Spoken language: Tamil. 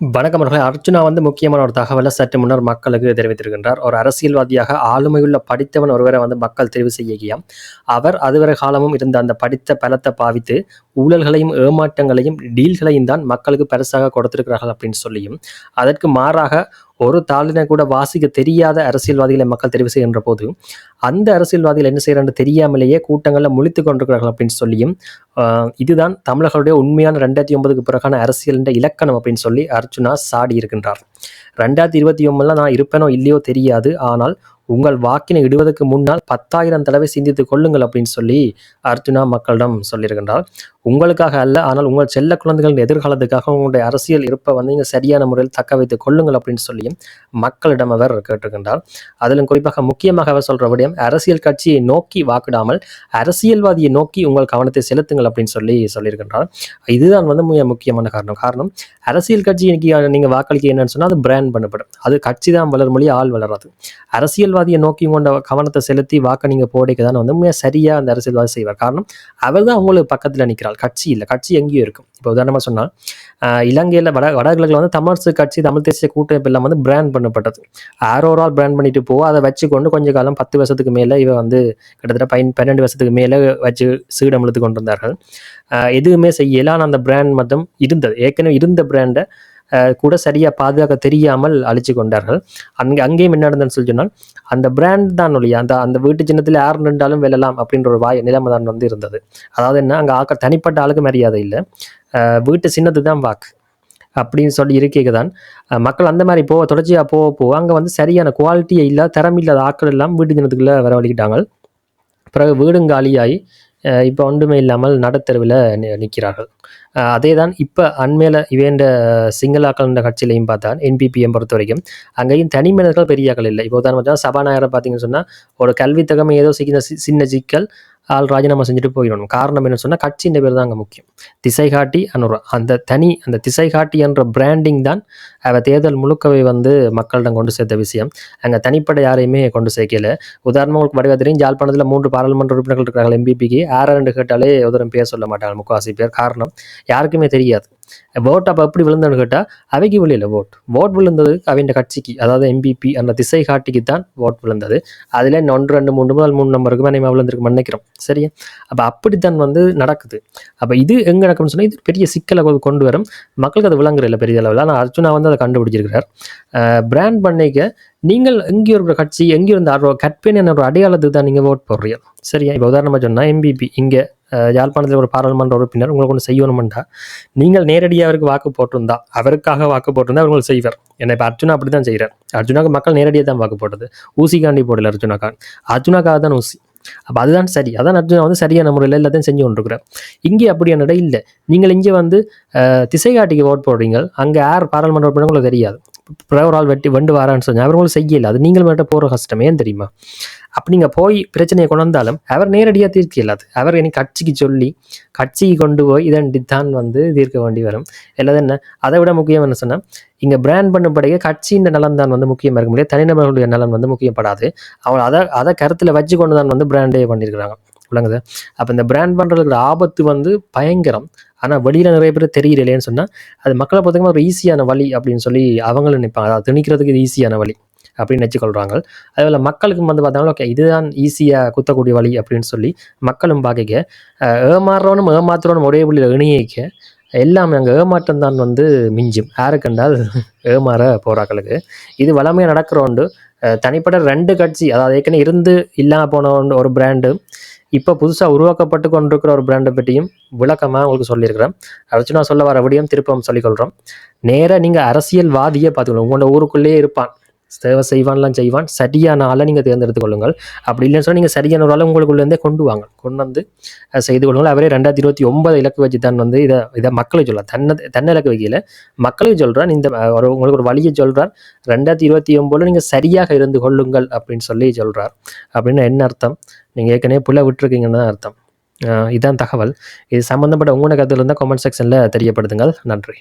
வணக்கம் அவர்களே. அர்ஜுனா வந்து முக்கியமான ஒரு தகவலை சற்று முன்னர் மக்களுக்கு தெரிவித்திருக்கின்றார். ஒரு அரசியல்வாதியாக ஆளுமையுள்ள படித்தவன் ஒருவரை வந்து மக்கள் தெரிவு செய்யகியாம். அவர் அதுவரை காலமும் இருந்த அந்த படித்த பலத்தை பாவித்து ஊழல்களையும் ஏமாற்றங்களையும் டீல்களையும் தான் மக்களுக்கு பெருசாக கொடுத்திருக்கிறார்கள் அப்படின்னு சொல்லியும் அதற்கு மாறாக ஒரு தாளினை கூட வாசிக்க தெரியாத அரசியல்வாதிகளை மக்கள் தெரிவு செய்கின்ற போது அந்த அரசியல்வாதிகள் என்ன செய்யறான்னு தெரியாமலேயே கூட்டங்களில் முழித்து கொண்டிருக்கிறார்கள் அப்படின்னு சொல்லியும் ஆஹ் இதுதான் தமிழர்களுடைய உண்மையான ரெண்டாயிரத்தி ஒன்பதுக்கு பிறகான அரசியல் இலக்கணம் அப்படின்னு சொல்லி அர்ஜுனா சாடி இருக்கின்றார் ரெண்டாயிரத்தி இருபத்தி ஒன்பதுல நான் இருப்பேனோ இல்லையோ தெரியாது. ஆனால் உங்கள் வாக்கினை இடுவதற்கு முன்னால் பத்தாயிரம் தடவை சிந்தித்து கொள்ளுங்கள் அப்படின்னு சொல்லி அர்ஜுனா மக்களிடம் சொல்லியிருக்கின்றார். உங்களுக்காக அல்ல ஆனால் உங்கள் செல்ல குழந்தைகளின் எதிர்காலத்துக்காக உங்களுடைய அரசியல் இருப்பை வந்து நீங்கள் சரியான முறையில் தக்க வைத்துக் கொள்ளுங்கள் அப்படின்னு சொல்லியும் மக்களிடம் அவர் கேட்டிருக்கின்றார். அதிலும் குறிப்பாக முக்கியமாக அவர் சொல்ற விடயம் அரசியல் கட்சியை நோக்கி வாக்கிடாமல் அரசியல்வாதியை நோக்கி உங்கள் கவனத்தை செலுத்துங்கள் அப்படின்னு சொல்லி சொல்லியிருக்கின்றார். இதுதான் வந்து மிக முக்கியமான காரணம். காரணம் அரசியல் கட்சிக்கு நீங்கள் வாக்களிக்க என்னன்னு சொன்னால் அது பிராண்ட் பண்ணப்படும். அது கட்சி தான் வளரும் மொழி ஆள் வளராது. அரசியல்வாதியை நோக்கி கொண்ட கவனத்தை செலுத்தி வாக்க நீங்கள் போடைக்கு தான் வந்து சரியாக அந்த அரசியல்வாதி செய்வார். காரணம் அவர் தான் உங்களுக்கு பக்கத்தில் நிற்கிறாள் கட்சி இல்லை. கட்சி எங்கேயும் இருக்கும். இப்போ உதாரணமாக சொன்னால் இலங்கையில் வட வடகிழக்கில் வந்து தமிழ்சு கட்சி தமிழ் தேசிய கூட்டமைப்பு எல்லாம் வந்து பிராண்ட் பண்ணப்பட்டது. ஆரோரால் பிராண்ட் பண்ணிட்டு போ அதை வச்சுக்கொண்டு கொஞ்சம் காலம் பத்து வருஷத்துக்கு மேலே இவ வந்து கிட்டத்தட்ட பயன் பன்னெண்டு வருஷத்துக்கு மேலே வச்சு சீடமிழுத்து கொண்டு வந்தார்கள் எதுவுமே செய்யல. அந்த பிராண்ட் மட்டும் இருந்தது. ஏற்கனவே இருந்த பிராண்டை கூட சரியாக பாதுகாக்க தெரியாமல் அழிச்சு கொண்டார்கள். அங்கே அங்கேயும் என்ன நடந்ததுன்னு சொல்லி சொன்னால் அந்த பிராண்ட் தான் ஒழியா அந்த அந்த வீட்டு சின்னத்தில் யார் நின்றாலும் வெல்லலாம் அப்படின்ற ஒரு வாய் நிலைமை தான் வந்து இருந்தது. அதாவது என்ன அங்கே ஆக்க தனிப்பட்ட ஆளுக்கு மரியாதை இல்லை. வீட்டு சின்னத்து தான் வாக்கு. அப்படின்னு சொல்லி இருக்கைக்கு தான் மக்கள் அந்த மாதிரி போக தொடர்ச்சியாக போக போக அங்கே வந்து சரியான குவாலிட்டியே இல்லை திறமில்லாத இல்லாத எல்லாம் வீட்டு தினத்துக்குள்ளே வரவழிக்கிட்டாங்க. பிறகு வீடும் காலியாகி இப்போ ஒன்றுமே இல்லாமல் நடுத்தருவில் நிற்கிறார்கள் அதே தான் இப்போ அண்மையில் இவேண்ட சிங்களாக்கள் கட்சியிலையும் பார்த்தா என்பிபிஎம் பொறுத்த வரைக்கும் அங்கேயும் தனி மனிதர்கள் பெரிய ஆக்கள் இல்லை. இப்போ உதாரணம் சபாநாயகரை பார்த்தீங்கன்னு சொன்னால் ஒரு கல்வி தகமை ஏதோ சின்ன சின்ன சிக்கல் ஆள் ராஜினாமா செஞ்சுட்டு போயிடணும். காரணம் என்ன சொன்னால் கட்சியின் பேர் தான் அங்கே முக்கியம். திசை காட்டி அனுர அந்த தனி அந்த திசை காட்டி என்ற பிராண்டிங் தான் அவ தேர்தல் முழுக்கவை வந்து மக்களிடம் கொண்டு சேர்த்த விஷயம். அங்கே தனிப்பட்ட யாரையுமே கொண்டு சேர்க்கல. உதாரணமாக உங்களுக்கு வடிவா தெரியும் ஜாழ்ப்பாணத்தில் மூன்று பாராளுமன்ற உறுப்பினர்கள் இருக்கிறார்கள் எம்பிபிக்கு யார் ரெண்டு கேட்டாலே உதரம் பேர் சொல்ல மாட்டாங்க முக்காவாசி பேர். காரணம் யாருக்குமே தெரியாது. ஓட் அப்போ எப்படி விழுந்தன்னு கேட்டால் அவைக்கு விழுல ஓட் ஓட் விழுந்தது அவன் கட்சிக்கு அதாவது எம்பிபி அந்த திசை காட்டிக்கு தான் ஓட் விழுந்தது. அதில் ஒன்று ரெண்டு மூணு முதல் மூணு நம்பருக்கு நம்ம விழுந்திருக்கு நினைக்கிறோம் சரியா? அப்போ அப்படித்தான் வந்து நடக்குது. அப்போ இது எங்கே நடக்கும்னு சொன்னால் இது பெரிய சிக்கலை கொண்டு வரும். மக்களுக்கு அது விளங்குற இல்லை பெரிய அளவில். ஆனால் அர்ஜுனா வந்து அதை கண்டுபிடிச்சிருக்கிறார். பிராண்ட் பண்ணிக்க நீங்கள் எங்கேயோ இருக்கிற கட்சி எங்கேயோ இருந்த ஆர்வம் கட்பேன் என்ற அடையாளத்துக்கு தான் நீங்கள் ஓட் போடுறீங்க. சரியா? இப்போ உதாரணமாக சொன்னால் எம்பிபி இங்கே யாழ்ப்பாணத்தில் ஒரு பாராளுமன்ற உறுப்பினர் உங்களுக்கு ஒன்று செய்யணுமெண்டா நீங்கள் நேரடியாக அவருக்கு வாக்கு போட்டிருந்தா அவருக்காக வாக்கு போட்டிருந்தா அவர் உங்களுக்கு செய்வார். என்ன இப்போ அர்ஜுனா அப்படி தான் செய்கிறார் அர்ஜுனாக்கு மக்கள் நேரடியாக தான் வாக்கு போட்டது. ஊசிக்காண்டி போடல அர்ஜுனாக்கான் அர்ஜுனாக்காக தான் ஊசி. அப்போ அதுதான் சரி. அதான் அர்ஜுனா வந்து சரியான முறையில் எல்லாத்தையும் செஞ்சு கொண்டிருக்கிறேன் இங்கே அப்படியான இடம் இல்லை. நீங்கள் இங்கே வந்து திசை திசைகாட்டிக்கு ஓட் போடுறீங்க. அங்கே யார் பாராளுமன்ற உறுப்பினர் உங்களுக்கு தெரியாது. பிறகு ஒரு ஆள் வெட்டி வண்டு வாரான்னு சொன்னாங்க அவர் செய்யலை. அது நீங்கள் மட்டும் போகிற கஷ்டம். ஏன் தெரியுமா? அப்படி நீங்கள் போய் பிரச்சனையை கொண்டு வந்தாலும் அவர் நேரடியாக தீர்க்க இல்லாது அவர் இனி கட்சிக்கு சொல்லி கட்சிக்கு கொண்டு போய் இதண்டி தான் வந்து தீர்க்க வேண்டி வரும். எல்லாது என்ன? அதை விட முக்கியம் என்ன சொன்னால் இங்கே பிராண்ட் பண்ணப்படைய கட்சியின் நலன் தான் வந்து முக்கியமாக இருக்க முடியாது. தனிநபர்களுடைய நலன் வந்து முக்கியப்படாது. அவங்க அதை அதை கருத்தில் வச்சு கொண்டு தான் வந்து பிராண்டே பண்ணியிருக்கிறாங்க. விளங்குது? அப்போ இந்த பிராண்ட் பண்ணுறதுக்கு ஆபத்து வந்து பயங்கரம். ஆனால் வெளியில் நிறைய பேர் தெரியலையேன்னு சொன்னால் அது மக்களை பொறுத்தவரைக்கும் ஒரு ஈஸியான வழி அப்படின்னு சொல்லி அவங்களும் நினைப்பாங்க. அதாவது திணிக்கிறதுக்கு இது ஈஸியான வழி. அப்படின்னு வச்சுக்கொள்கிறாங்க அதேபோல் மக்களுக்கு வந்து பார்த்தாலும் ஓகே இதுதான் ஈஸியாக குத்தக்கூடிய வழி அப்படின்னு சொல்லி மக்களும் பார்க்க ஏமாறுறவனும் ஏமாத்துறவனும் ஒரே புள்ளியில் இணையிக்க எல்லாமே அங்கே ஏமாற்றம் தான் வந்து மிஞ்சும். யாரு கண்டால் ஏமாற போகிறாக்களுக்கு இது வளமையாக நடக்கிறோண்டு தனிப்பட்ட ரெண்டு கட்சி அதாவது ஏற்கனவே இருந்து இல்லாமல் போன ஒரு பிராண்டு இப்போ புதுசாக உருவாக்கப்பட்டு கொண்டிருக்கிற ஒரு பிராண்டை பற்றியும் விளக்கமாக உங்களுக்கு சொல்லியிருக்கிறேன். அர்ச்சனா சொல்ல வர விடியும் திருப்பம் சொல்லிக்கொள்கிறோம் நேராக நீங்கள் அரசியல்வாதியை பார்த்துக்கணும் உங்களோட ஊருக்குள்ளேயே இருப்பான். சேவை செய்வான்லாம் செய்வான். சரியான ஆளை நீங்கள் தேர்ந்தெடுத்து கொள்ளுங்கள். அப்படி இல்லைன்னு சொன்னால் நீங்கள் சரியான ஒரு ஆளை உங்களுக்குள்ளேருந்தே கொண்டு வாங்க. கொண்டு வந்து செய்து கொள்ளுங்கள். அவரே ரெண்டாயிரத்தி இருபத்தி ஒன்பது இலக்கு வச்சு தான் வந்து இதை இதை மக்களுக்கு சொல்லலாம் தன்னை தன்னை இலக்கு வைக்கல. மக்களுக்கு சொல்கிறான் இந்த ஒரு உங்களுக்கு ஒரு வழியை சொல்கிறார் ரெண்டாயிரத்தி இருபத்தி ஒம்போதில் நீங்கள் சரியாக இருந்து கொள்ளுங்கள் அப்படின்னு சொல்லி சொல்கிறார் அப்படின்னு என்ன அர்த்தம்? நீங்கள் ஏற்கனவே புள்ள விட்டுருக்கீங்கன்னு தான் அர்த்தம். இதுதான் இதான் தகவல். இது சம்மந்தப்பட்ட உங்களோட கருத்துல இருந்தால் கமெண்ட் செக்ஷனில் தெரியப்படுத்துங்கள். நன்றி.